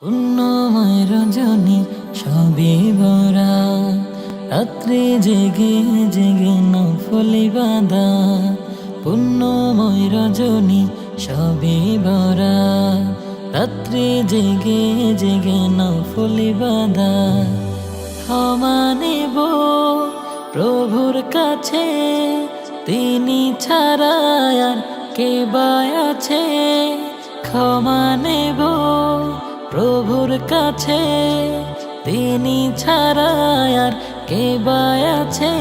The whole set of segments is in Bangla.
পুণ্যময় রজনী সবে ভরা। রাত্রে জেগে জেগে নফলি বাঁধা। পুণ্যময় রজনী সবে ভরা। রাত্রে জেগে জেগে নফলি বাঁধা। ক্ষমা নেব প্রভুর কাছে, তিনি ছাড়া আর কে বা আছে? ক্ষমা নেব প্রভুর কাছে, তিনি ছাড়া আর কে আছে?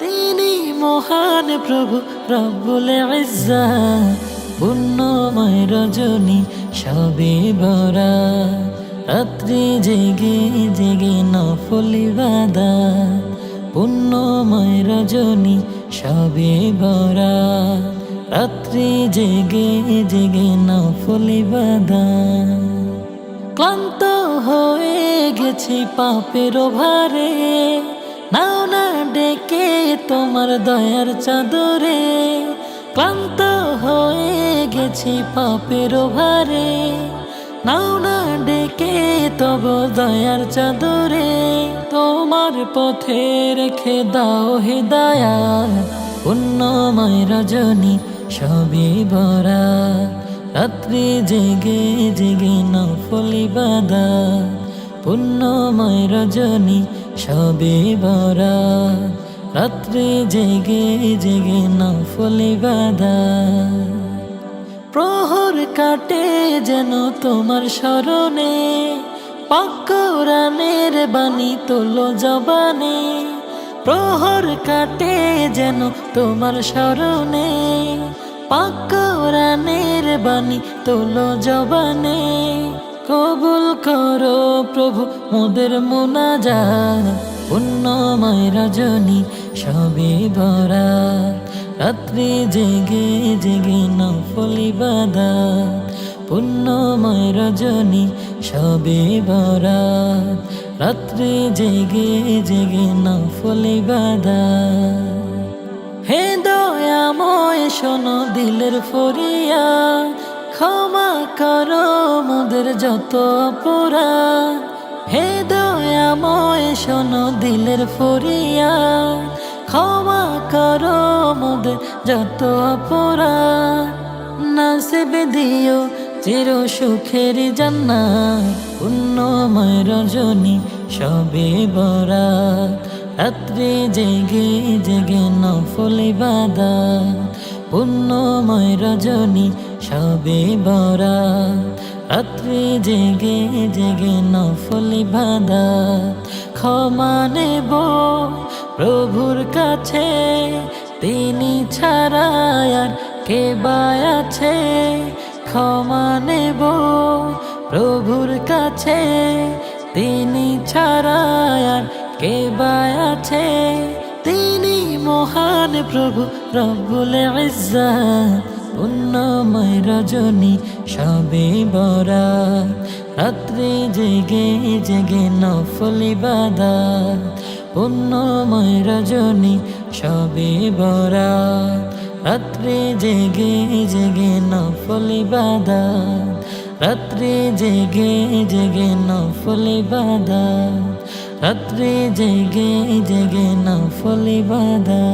তিনি মহান প্রভু, রব্বুল পুণ্যময় রজনী, সবে বরা রাত্রি জেগে জেগে নফলি বাদা, পুণ্যময় রজনী, সবে বরা রাত্রি জেগে জেগে নফলি বাদা। ক্লান্ত হয়ে গেছি পাপের ভারে। নাও না ডেকে তোমার দয়ার চাদরে। ক্লান্ত হয়ে গেছি পাপের ভারে। নাও না ডেকে তব দয়ার চাদরে। তোমার পথে রেখে দাও হে হৃদয়া পুণ্যময় রজনী সবই ভরা। রাত্রি জেগে জেগে নফলি বাদা পুণ্যময় রজনী সবে ভরা। রাত্রি জেগে জেগে নফলি বাদা প্রহর কাটে যেন তোমার স্মরণে, পাকরানের বাণী তোলো জবানে। প্রহর কাটে যেন তোমার স্মরণে পাকরানের বাণী তোলো জবানে। কবুল করো প্রভু মোদের মোনা মোনাজা পুণ্যময় রজনী সবে ভরা রাত্রি জেগে জেগে নফলি বাদা পুণ্যময় রজনী সবে ভরা রাত্রি জেগে জেগে নফলি বাদা হে দয়াময় শোনো দিলের ফরিয়া ক্ষমা করো মোদের যত অপরাধ। হে দয়াময় শোনো দিলের ফরিয়া ক্ষমা করো মোদের যত অপরাধ। নাসিবে দিও চির সুখের জান্নাত। পুণ্যময় রজনী সবে বরাত। রাত্রে জেগে জেগে নফলি বাদা পুণ্যময় রজনী সবে বরাত। রাত্রে জেগে জেগে নফলি বাদা ক্ষমা নেব প্রভুর কাছে। তিনি ছাড়া আর কে আছে? ক্ষমা নেব প্রভুর কাছে। তিনি ছাড়া কে আছে? তিনি মহান প্রভু, রব্বুল ইজ্জা পুণ্যময় রজনী সবে বরা রাত্রে জেগে জেগে নফলি বাদা পুণ্যময় রজনী সবে বরা রাত্রে জেগে জেগে নফলি বাদা রাত্রে জেগে জেগে নফলি বাদা রাত্রে জেগে জেগে নফলি বাদা